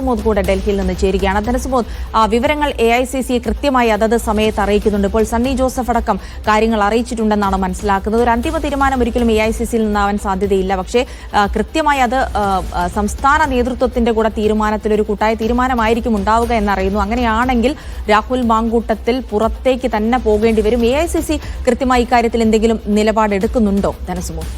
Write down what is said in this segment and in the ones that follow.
ധനസുമോദ് കൂടെ ഡൽഹിയിൽ നിന്ന് ചേരുകയാണ്. ധനസുമോദ് വിവരങ്ങൾ എ ഐ സി സി കൃത്യമായി അതത് സമയത്ത് അറിയിക്കുന്നുണ്ട്. ഇപ്പോൾ സണ്ണി ജോസഫ് അടക്കം കാര്യങ്ങൾ അറിയിച്ചിട്ടുണ്ടെന്നാണ് മനസ്സിലാക്കുന്നത്. ഒരു അന്തിമ തീരുമാനം ഒരിക്കലും എ ഐ സി സിയിൽ നിന്നാവാൻ സാധ്യതയില്ല. പക്ഷേ കൃത്യമായി അത് സംസ്ഥാന നേതൃത്വത്തിന്റെ കൂടെ തീരുമാനത്തിൽ ഒരു കൂട്ടായ തീരുമാനമായിരിക്കും ഉണ്ടാവുക എന്നറിയുന്നു. അങ്ങനെയാണെങ്കിൽ രാഹുൽ മാങ്കൂട്ടത്തിൽ പുറത്തേക്ക് തന്നെ പോകേണ്ടി വരും. എ ഐ സി സി കൃത്യമായി ഇക്കാര്യത്തിൽ എന്തെങ്കിലും നിലപാടെടുക്കുന്നുണ്ടോ? ധനസുമോദ്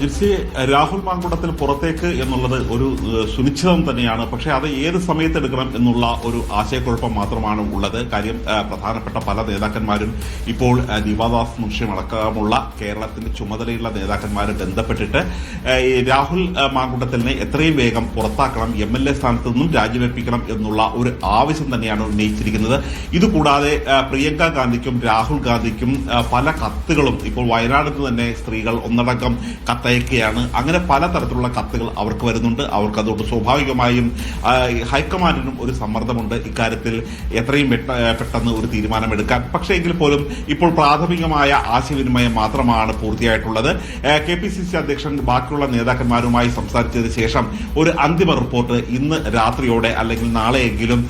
ജിൽസി രാഹുൽ മാങ്കുടത്തിൽ പുറത്തേക്ക് എന്നുള്ളത് ഒരു സുനിശ്ചിതം തന്നെയാണ്. പക്ഷെ അത് ഏത് സമയത്തെടുക്കണം എന്നുള്ള ഒരു ആശയക്കുഴപ്പം മാത്രമാണ് ഉള്ളത്. കാര്യം പ്രധാനപ്പെട്ട പല നേതാക്കന്മാരും ഇപ്പോൾ ദിവാദാസ് ദീപാദാസ് മുൻഷിയും അടക്കമുള്ള കേരളത്തിന്റെ ചുമതലയുള്ള നേതാക്കന്മാരെ ബന്ധപ്പെട്ടിട്ട് രാഹുൽ മാങ്കുടത്തിലിനെ എത്രയും വേഗം പുറത്താക്കണം എം എൽ എ സ്ഥാനത്ത് നിന്നും രാജിവെപ്പിക്കണം എന്നുള്ള ഒരു ആവശ്യം തന്നെയാണ് ഉന്നയിച്ചിരിക്കുന്നത്. ഇതുകൂടാതെ പ്രിയങ്ക ഗാന്ധിക്കും രാഹുൽ ഗാന്ധിക്കും പല കത്തുകളും ഇപ്പോൾ വയനാട് തന്നെ സ്ത്രീകൾ ഒന്നടങ്കം കത്തയക്കുകയാണ്. അങ്ങനെ പലതരത്തിലുള്ള കത്തുകൾ അവർക്ക് വരുന്നുണ്ട്. അവർക്ക് അതുകൊണ്ട് സ്വാഭാവികമായും ഹൈക്കമാൻഡിനും ഒരു സമ്മർദ്ദമുണ്ട്. ഇക്കാര്യത്തിൽ എത്രയും പെട്ടെന്ന് ഒരു തീരുമാനമെടുക്കാൻ. പക്ഷേ എങ്കിൽ പോലും ഇപ്പോൾ പ്രാഥമികമായ ആശയവിനിമയം മാത്രമാണ് പൂർത്തിയായിട്ടുള്ളത്. കെ പി സി സി അധ്യക്ഷൻ ബാക്കിയുള്ള നേതാക്കന്മാരുമായി സംസാരിച്ചതിന് ശേഷം ഒരു അന്തിമ റിപ്പോർട്ട് ഇന്ന് രാത്രിയോടെ അല്ലെങ്കിൽ നാളെയെങ്കിലും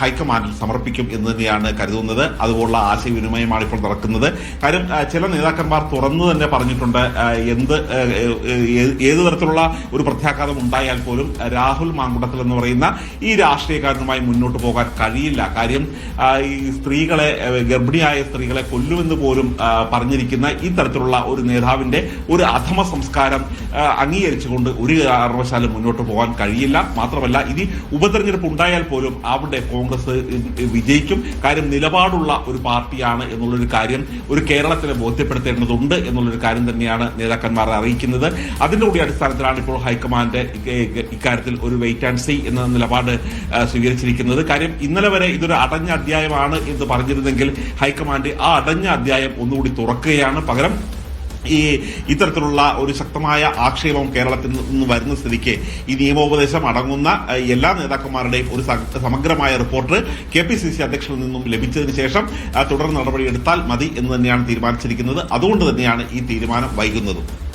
ഹൈക്കമാൻഡിൽ സമർപ്പിക്കും എന്ന് തന്നെയാണ് കരുതുന്നത്. അതുപോലുള്ള ആശയവിനിമയമാണ് ഇപ്പോൾ നടക്കുന്നത്. കാര്യം ചില നേതാക്കന്മാർ തുറന്നു തന്നെ പറഞ്ഞിട്ടുണ്ട് എന്ത് ഏത് തരത്തിലുള്ള ഒരു പ്രത്യാഘാതം ഉണ്ടായാൽ പോലും രാഹുൽ മാങ്കുടത്തിൽ എന്ന് പറയുന്ന ഈ രാഷ്ട്രീയക്കാരനുമായി മുന്നോട്ട് പോകാൻ കഴിയില്ല. കാര്യം ഈ സ്ത്രീകളെ ഗർഭിണിയായ സ്ത്രീകളെ കൊല്ലുമെന്ന് പോലും പറഞ്ഞിരിക്കുന്ന ഈ തരത്തിലുള്ള ഒരു നേതാവിന്റെ ഒരു അധമ സംസ്കാരം അംഗീകരിച്ചുകൊണ്ട് ഒരു കാരണവശാലും മുന്നോട്ട് പോകാൻ കഴിയില്ല. മാത്രമല്ല ഇനി ഉപതെരഞ്ഞെടുപ്പ് ഉണ്ടായാൽ പോലും അവിടെ കോൺഗ്രസ് വിജയിക്കും. കാര്യം നിലപാടുള്ള ഒരു പാർട്ടിയാണ് എന്നുള്ളൊരു കാര്യം ഒരു കേരളത്തിനെ ബോധ്യപ്പെടുത്തേണ്ടതുണ്ട് എന്നുള്ളൊരു കാര്യം തന്നെയാണ് നേതാക്കന്മാരെ അറിയിക്കുന്നത് അതിന്റെ കൂടി അടിസ്ഥാനത്തിലാണ് ഇപ്പോൾ ഹൈക്കമാൻഡ് ഇക്ക- ഇക്കാര്യത്തിൽ ഒരു വെയിറ്റ് ആൻഡ് സീ എന്ന നിലപാട് സ്വീകരിച്ചിരിക്കുന്നത്. കാര്യം ഇന്നലെ വരെ ഇതൊരു അടഞ്ഞ അധ്യായമാണ് എന്ന് പറഞ്ഞിരുന്നെങ്കിൽ ഹൈക്കമാൻഡ് ആ അടഞ്ഞ അധ്യായം ഒന്നുകൂടി തുറക്കുകയാണ്. പകരം ഈ ഇത്തരത്തിലുള്ള ഒരു ശക്തമായ ആക്ഷേപം കേരളത്തിൽ നിന്ന് വരുന്ന സ്ഥിതിക്ക് ഈ നിയമോപദേശം അടങ്ങുന്ന എല്ലാ നേതാക്കന്മാരുടെയും ഒരു സമഗ്രമായ report K P C C അധ്യക്ഷനിൽ നിന്നും ലഭിച്ചതിന് ശേഷം തുടർ നടപടിയെടുത്താൽ മതി എന്ന് തന്നെയാണ് തീരുമാനിച്ചിരിക്കുന്നത്. അതുകൊണ്ട് തന്നെയാണ് ഈ തീരുമാനം വൈകുന്നതും.